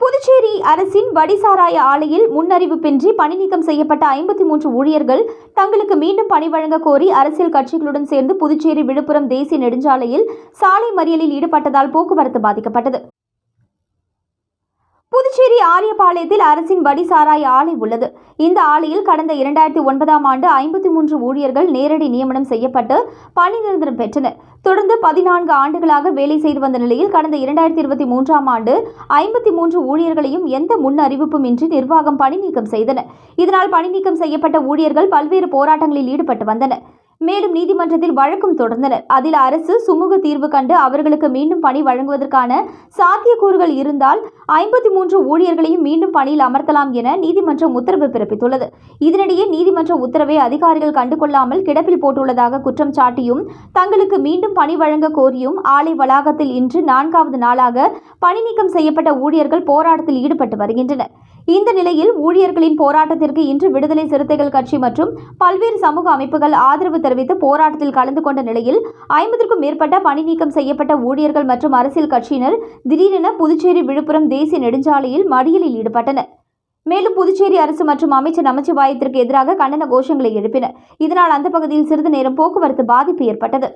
புதுச்சேரி அரசின் வடிசாராய ஆலையில் முன்னறிவிப்பின்றி பணிநீக்கம் செய்யப்பட்ட ஐம்பத்தி மூன்று ஊழியர்கள் தங்களுக்கு மீண்டும் பணி வழங்க கோரி அரசியல் கட்சிகளுடன் சேர்ந்து புதுச்சேரி விழுப்புரம் தேசிய நெடுஞ்சாலையில் சாலை மறியலில் ஈடுபட்டதால் போக்குவரத்து பாதிக்கப்பட்டது. புதுச்சேரி ஆரியபாளையத்தில் அரசின் வடிசாராய் ஆலை உள்ளது. இந்த ஆலையில் கடந்த இரண்டாயிரத்தி ஒன்பதாம் ஆண்டு ஐம்பத்தி மூன்று ஊழியர்கள் நேரடி நியமனம் செய்யப்பட்டு பணி நிரந்தரம் பெற்றனர். தொடர்ந்து பதினான்கு ஆண்டுகளாக வேலை செய்து வந்த நிலையில் கடந்த இரண்டாயிரத்தி இருபத்தி மூன்றாம் ஆண்டு ஐம்பத்தி மூன்று ஊழியர்களையும் எந்த முன் அறிவிப்பும் இன்றி நிர்வாகம் பணி நீக்கம் செய்தனர். இதனால் பணி நீக்கம் செய்யப்பட்ட ஊழியர்கள் பல்வேறு போராட்டங்களில் ஈடுபட்டு வந்தனர். மேலும் நீதிமன்றத்தில் வழக்கும் தொடர்ந்தனர். அதில் அரசு சுமூக தீர்வு கண்டு அவர்களுக்கு மீண்டும் பணி வழங்குவதற்கான சாத்தியக்கூறுகள் இருந்தால் ஐம்பத்தி மூன்று ஊழியர்களையும் மீண்டும் பணியில் அமர்த்தலாம் என நீதிமன்றம் உத்தரவு பிறப்பித்துள்ளது. இதனிடையே நீதிமன்ற உத்தரவை அதிகாரிகள் கண்டுகொள்ளாமல் கிடப்பில் போட்டுள்ளதாக குற்றம் சாட்டியும் தங்களுக்கு மீண்டும் பணி வழங்க கோரியும் ஆலை வளாகத்தில் இன்று நான்காவது நாளாக பணி நீக்கம் செய்யப்பட்ட ஊழியர்கள் போராட்டத்தில் ஈடுபட்டு வருகின்றனர். இந்த நிலையில் ஊழியர்களின் போராட்டத்திற்கு இன்று விடுதலை சிறுத்தைகள் கட்சி மற்றும் பல்வேறு சமூக அமைப்புகள் ஆதரவு தெரிவித்து போராட்டத்தில் கலந்து கொண்ட நிலையில் ஐம்பதற்கும் மேற்பட்ட பணி நீக்கம் செய்யப்பட்ட ஊழியர்கள் மற்றும் அரசியல் கட்சியினர் திடீரென புதுச்சேரி விழுப்புரம் தேசிய நெடுஞ்சாலையில் மறியலில் ஈடுபட்டனர். மேலும் புதுச்சேரி அரசு மற்றும் அமைச்சர் நமச்சிவாயத்திற்கு எதிராக கண்டன கோஷங்களை எழுப்பினர். இதனால் அந்த பகுதியில் சிறிது நேரம் போக்குவரத்து பாதிப்பு ஏற்பட்டது.